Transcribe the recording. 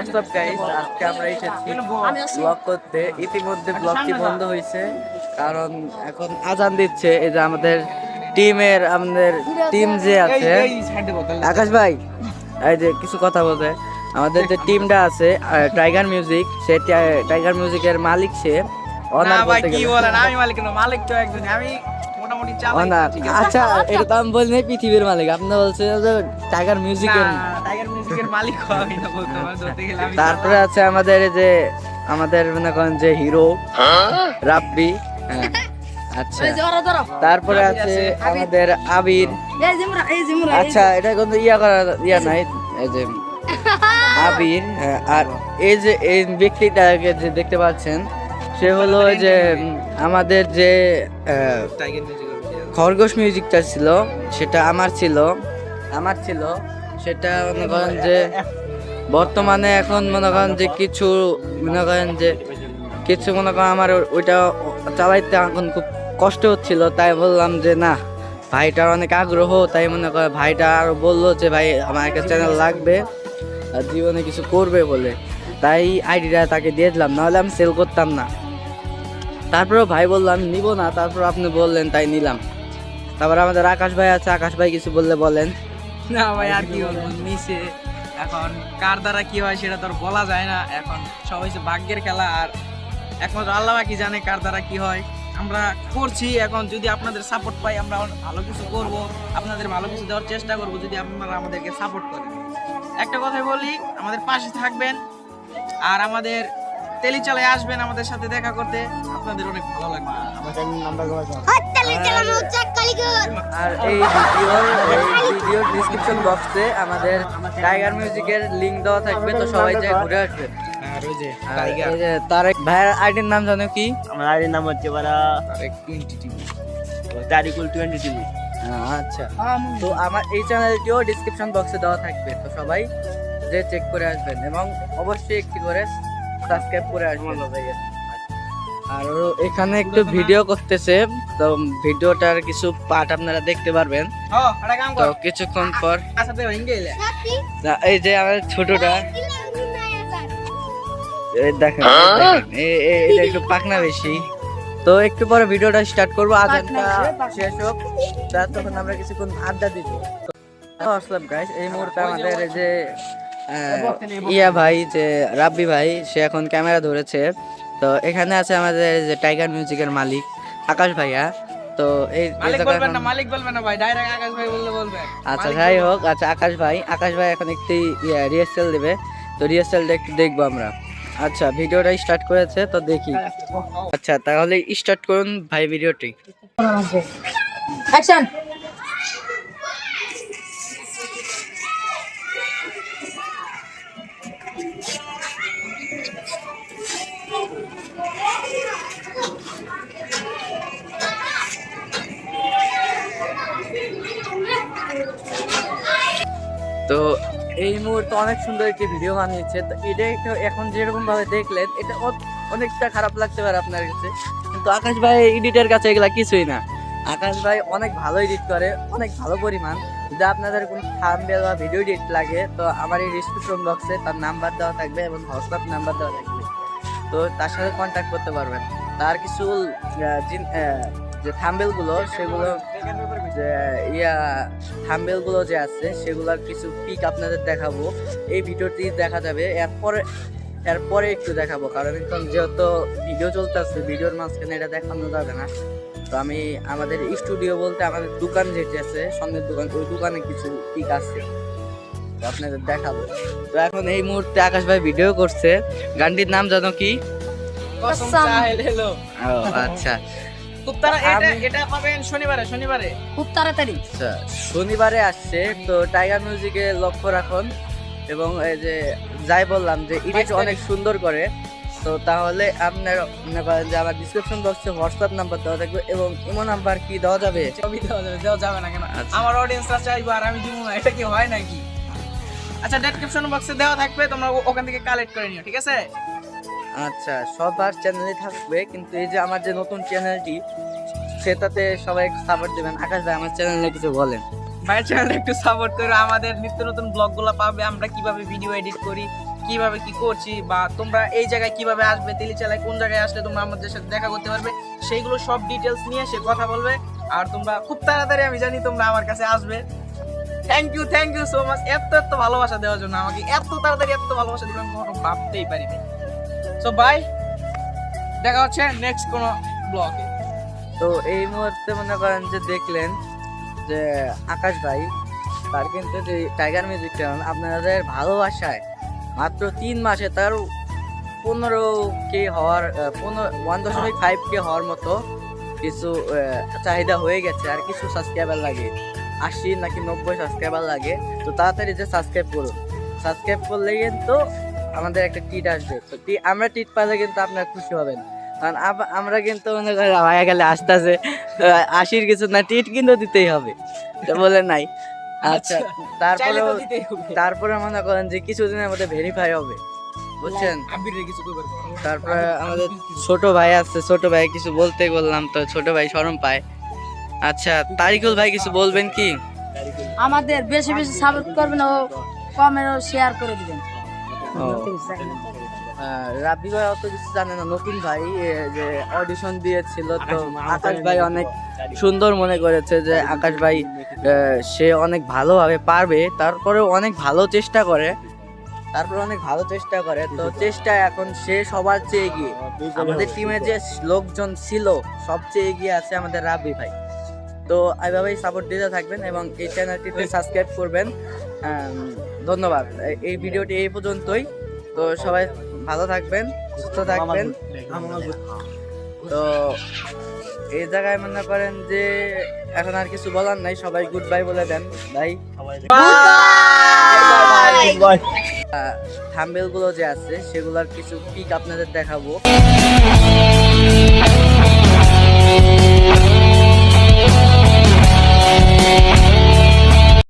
WhatsApp guys আজকে আমরা এসেছি ব্লগ করতে। ইতিমধ্যে ব্লগটি বন্ধ হয়েছে কারণ এখন আজান দিচ্ছে। এই যে আমাদের টিমের আমাদের টিম যে আছে আকাশ ভাই এই যে কিছু কথা বলতে। আমাদের যে টিমটা আছে টাইগার মিউজিক সে টাইগার মিউজিকের মালিক সে। অনার বলতে কি বলেন? আমি মালিক না মালিক তো একজন। আমি মোটামুটি চালাই? আচ্ছা এটা তো আমি বলিনি পৃথিবীর মালিক। আপনি বলছেন যে টাইগার মিউজিকের মিউজিকের মালিক আমি না বলতে ধরতে গেলে আমি তারপরে আছে আমাদের এই যে আমাদের মনে করেন যে হিরো রাব্বি হ্যাঁ, আচ্ছা। তারপরে আছে আমাদের আবির। আচ্ছা এটা কোনো ইয়া করা ইয়া নাই এই যে আবির হ্যাঁ, আর এই যে এই ব্যক্তিটাকে যে দেখতে পাচ্ছেন সে হলো ওই যে আমাদের যে খরগোশ মিউজিকটা ছিল সেটা আমার ছিল আমার ছিল সেটা মনে করেন যে বর্তমানে এখন মনে করেন যে কিছু, মনে করেন যে কিছু মনে করেন আমার ওইটা চালাইতে এখন খুব কষ্ট হচ্ছিল, তাই বললাম যে না, ভাইটার অনেক আগ্রহ, তাই মনে করে ভাইটা আরও বলল যে ভাই আমার একটা চ্যানেল লাগবে জীবনে কিছু করবে বলে। তাই আইডিটা তাকে দিয়ে দিলাম, নাহলে আমি সেল করতাম না। তারপরেও ভাই বললাম নিব না। তারপর আপনি বললেন, তাই নিলাম। তারপর আমাদের আকাশ ভাই আছে, আকাশ ভাই কিছু বললে বলেন। না ভাই আর কি বলব নিচে। এখন কার দ্বারা কি হয় সেটা তো আর বলা যায় না। এখন সব হচ্ছে ভাগ্যের খেলা আর একমাত্র আল্লাহ কি জানে কার দ্বারা কি হয়। আমরা করছি এখন যদি আপনাদের সাপোর্ট পাই আমরা ভালো কিছু করব আপনাদের ভালো কিছু দেওয়ার চেষ্টা করব যদি আপনারা আমাদেরকে সাপোর্ট করেন। একটা কথাই বলি আমাদের পাশে থাকবেন আর আমাদের তেলিচালায় আসবেন আমাদের সাথে দেখা করতে। আপনাদের অনেক ভালো লাগবে। আর এই ভিডিওর এই ভিডিওর ডিসক্রিপশন বক্সে আমাদের টাইগার মিউজিকের লিংক দেওয়া থাকবে তো সবাই যায় ঘুরে আসবে। তারেক ভাইয়ের আইডির নাম জানো কি? আমার আইডির নাম হচ্ছে বারা twenty TV Tarikul twenty TV আচ্ছা। তো আমার এই চ্যানেলটিও ডিসক্রিপশন বক্সে দেওয়া থাকবে তো সবাই যে চেক করে আসবেন। এবং অবশ্যই একটি করে সাবস্ক্রাইব করে আসবেন। আর এখানে একটু ভিডিও করতেছে তো ভিডিওটার কিছু পার্ট আপনারা দেখতে পারবেন। তো কিছুক্ষণ পর আচ্ছা এই যে আমাদের ছোটটা। দেখেন এ- এ- এটা একটু পাকনা বেশি। তো একটু পরে ভিডিওটা স্টার্ট করব আজানটা শেষ হোক। তার তখন আমরা কিছুক্ষণ আড্ডা দিব। আসলাম গাইস এই মুহূর্তে আমাদের এই যে। আহ, ইয়া ভাই যে রাব্বি ভাই সে এখন ক্যামেরা ধরেছে। তো এখানে আছে আমাদের যে টাইগার মিউজিকের মালিক আকাশ ভাইয়া। তো এই মালিক বলবেন না মালিক বলবেন না ভাই ডাইরেক্ট আকাশ ভাই বললে বলবে। আচ্ছা যাই হোক আচ্ছা আকাশ ভাই আকাশ ভাই এখন একটি রিহার্সাল দেবে। তো রিহার্সালটা একটু দেখব আমরা। আচ্ছা ভিডিওটা স্টার্ট করেছে তো দেখি। আচ্ছা তাহলে স্টার্ট করুন ভাই ভিডিওটি। অ্যাকশন তো এই মুহূর্তে অনেক সুন্দর একটি ভিডিও বানিয়েছে। তো এটা একটু এখন যেরকম ভাবে দেখলেন, এটা অনেকটা খারাপ লাগতে পারে আপনার কাছে। কিন্তু আকাশ ভাই এডিটের কাছে এগুলা কিছুই না। আকাশ ভাই অনেক ভালো এডিট করে, অনেক ভালো পরিমাণ। যদি আপনাদের কোনো থাম্বনেল বা ভিডিও এডিট লাগে, তো আমার এই ডিসক্রিপশন বক্সে তার নাম্বার দেওয়া থাকবে এবং হোয়াটসঅ্যাপ নাম্বার দেওয়া থাকবে। তো তার সাথে কন্ট্যাক্ট করতে পারবেন। তার কিছু যে থাম্বেলগুলো, সেগুলো ইয়া থাম্বেলগুলো যে আছে সেগুলোর কিছু পিক আপনাদের দেখাবো। এই ভিডিওটি দেখা যাবে। এরপরে এরপরে একটু দেখাবো কারণ এখন যেহেতু ভিডিও চলতেছে ভিডিওর মাঝখানে এটা দেখানো যাবে না। তো আমি আমাদের স্টুডিও বলতে আমাদের দোকান যেটি আছে সন্ধ্যের দোকান ওই দোকানে কিছু পিক আছে। তো আপনাদের দেখাবো। তো এখন এই মুহূর্তে আকাশ ভাই ভিডিও করছে। গানটির নাম জানো কি? আচ্ছা। খুব তারা এটা এটা পাবেন শনিবারে শনিবারে। খুব তাড়াতাড়ি। আচ্ছা শনিবারে আসছে তো টাইগার মিউজিকে লক্ষ্য রাখুন। এবং এই যে যাই বললাম যে তারিখ। অনেক সুন্দর করে। তো তাহলে আপনার মনে করেন যে আমার ডিসক্রিপশন বক্সে হোয়াটসঅ্যাপ নাম্বার দেওয়া থাকবে এবং ইমো নাম্বার কি দেওয়া যাবে? ছবি দেওয়া যাবে দেওয়া যাবে না কেন? আচ্ছা। আমার অডিয়েন্সরা চাইব আর আমি দিব না এটা কি হয় নাকি? আচ্ছা ডেসক্রিপশন বক্সে দেওয়া থাকবে তোমরা ওখান থেকে কালেক্ট করে নিও ঠিক আছে? আচ্ছা সবার চ্যানেলে থাকবে, কিন্তু এই যে আমার যে নতুন চ্যানেলটি সেটাতে সবাই সাপোর্ট দেবেন। আকাশ ভাই, আমার চ্যানেলে কিছু বলেন। ভাই চ্যানেলটা একটু সাপোর্ট করে আমাদের নিত্য নতুন ব্লগগুলো পাবে, আমরা কীভাবে ভিডিও এডিট করি, কীভাবে কি করছি, বা তোমরা এই জায়গায় কীভাবে আসবে, তেলিচালায় কোন জায়গায় আসলে তোমরা আমাদের সাথে দেখা করতে পারবে, সেইগুলো সব ডিটেলস নিয়ে সে কথা বলবে, আর তোমরা খুব তাড়াতাড়ি, আমি জানি তোমরা আমার কাছে আসবে। Thank you thank you so much এত এত ভালোবাসা দেওয়ার জন্য আমাকে এত তাড়াতাড়ি, এত ভালোবাসা দিবে আমি কখনো ভাবতেই পারিনি। সো বাই দেখা হচ্ছে নেক্সট কোনো ব্লগে তো এই মুহূর্তে মনে করেন যে দেখলেন যে আকাশ ভাই, তার কিন্তু যে টাইগার মিউজিক চ্যানেল আপনাদের ভালোবাসায় মাত্র তিন মাসে তার পনেরো কে হওয়ার পনেরো ওয়ান দশমিক ফাইভ কে হওয়ার মতো কিছু চাহিদা হয়ে গেছে আর কিছু সাবস্ক্রাইবার লাগে। আশি নাকি নব্বই সাবস্ক্রাইবার লাগে। তো তাড়াতাড়ি যে সাবস্ক্রাইব করুন। সাবস্ক্রাইব করলে কিন্তু আমাদের একটা টিট আসবে। তো টি- আমরা টিট পাইলে কিন্তু আপনার খুশি হবেন। কারণ আমরা কিন্তু মনে করি ভাইয়া গেলে আসতেছে। আশির কিছু না টিট কিন্তু দিতেই হবে। তো বলে নাই। আচ্ছা তারপরে তারপরে মনে করেন যে কিছুদিনের মধ্যে ভেরিফাই হবে। বুঝছেন? তারপরে আমাদের ছোট ভাই আছে ছোট ভাই কিছু বলতে বললাম তো ছোট ভাই শরম পায়। আচ্ছা তারিকুল ভাই কিছু বলবেন কি? আমাদের বেশি বেশি সাপোর্ট করবেন ও কমেন্ট শেয়ার করে দিবেন। রাব্বি ভাই অত কিছু জানে না নতুন ভাই যে অডিশন দিয়েছিল তো আকাশ ভাই অনেক সুন্দর মনে করেছে যে আকাশ ভাই সে অনেক ভালোভাবে পারবে তারপরেও অনেক ভালো চেষ্টা করে। তারপরে অনেক ভালো চেষ্টা করে তো চেষ্টা এখন সে সবার চেয়ে এগিয়ে। আমাদের টিমে যে লোকজন ছিল সবচেয়ে এগিয়ে আছে আমাদের রাব্বি ভাই। তো এইভাবেই সাপোর্ট দিতে থাকবেন এবং এই চ্যানেলটিতে সাবস্ক্রাইব করবেন। ধন্যবাদ। এই ভিডিওটি এই পর্যন্তই। তো সবাই ভালো থাকবেন সুস্থ থাকবেন। তো এই জায়গায় মনে করেন যে এখন আর কিছু বলার নাই সবাই গুড বাই বলে দেন। ভাই থাম্বেলগুলো যে আছে সেগুলোর কিছু পিক আপনাদের দেখাবো।